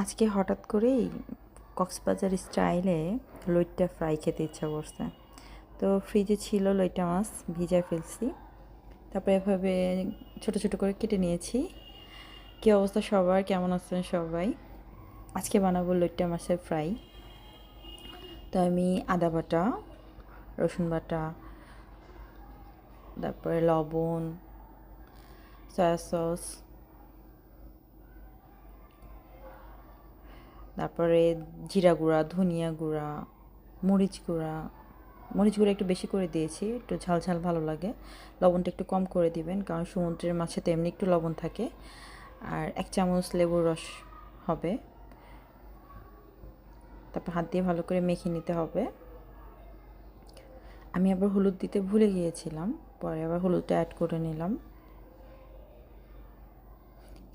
আজকে হঠাৎ করেই কক্সবাজার স্টাইলে লইট্টা ফ্রাই খেতে ইচ্ছা করছে। তো ফ্রিজে ছিল লইট্টা মাছ ভিজা ফেলছি। তারপরে এভাবে ছোট ছোট করে কেটে নিয়েছি। কী অবস্থা সবার? কেমন আছেন সবাই? আজকে বানাবো লইট্টা মাছের ফ্রাই। তো আমি আদা বাটা, রসুন বাটা, তারপরে লবণ, সয়া সস তারপরে জিরা গুঁড়া, ধনিয়া গুঁড়া, মরিচ গুঁড়া। মরিচ গুঁড়া একটু বেশি করে দিয়েছি, একটু ঝাল ঝাল ভালো লাগে। লবণটা একটু কম করে দিবেন, কারণ সমুদ্রের মাছে তো এমনি একটু লবণ থাকে। আর এক চামচ লেবুর রস হবে। তারপর হাত দিয়ে ভালো করে মেখে নিতে হবে। আমি আবার হলুদ দিতে ভুলে গিয়েছিলাম, পরে আবার হলুদটা অ্যাড করে নিলাম।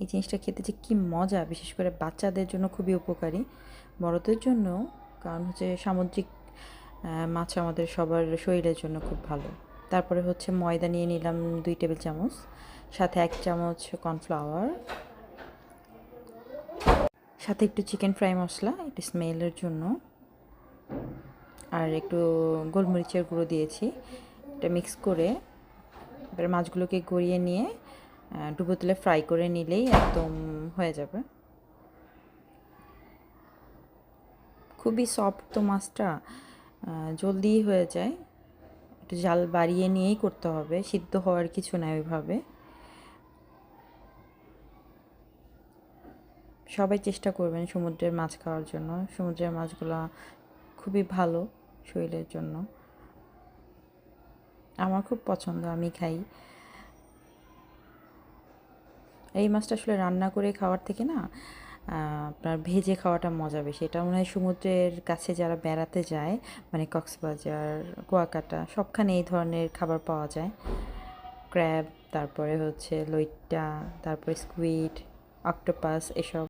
এই জিনিসটা খেতে যে কী মজা, বিশেষ করে বাচ্চাদের জন্য খুবই উপকারী। বড়দের জন্য, কারণ হচ্ছে সামুদ্রিক মাছ আমাদের সবার শরীরের জন্য খুব ভালো। তারপরে হচ্ছে ময়দা নিয়ে নিলাম দুই টেবিল চামচ, সাথে এক চামচ কর্নফ্লাওয়ার, সাথে একটু চিকেন ফ্রাই মশলা, একটু স্মেলের জন্য। আর একটু গোলমরিচের গুঁড়ো দিয়েছি, এটা মিক্স করে, এবার মাছগুলোকে গড়িয়ে নিয়ে ডুবো তেলে ফ্রাই করে নিলেই একদম হয়ে যাবে। খুবই সফট তো মাছটা জলদি হয়ে যায়। একটু জাল বাড়িয়ে নিয়েই করতে হবে, সিদ্ধ হওয়ার কিছু নাই ওইভাবে। সবাই চেষ্টা করবেন সমুদ্রের মাছ খাওয়ার জন্য। সমুদ্রের মাছগুলো খুবই ভালো শরীরের জন্য। আমার খুব পছন্দ, আমি খাই। এই মাছটা আসলে রান্না করে খাওয়ার থেকে না আপনার ভেজে খাওয়াটা মজা বেশি। এটা মনে হয় সমুদ্রের কাছে যারা বেড়াতে যায় মানে কক্সবাজার, কুয়াকাটা, সবখানে এই ধরনের খাবার পাওয়া যায়। ক্র্যাব, তারপরে হচ্ছে লইট্টা, তারপরে স্কুইড, অক্টোপাস, এসব।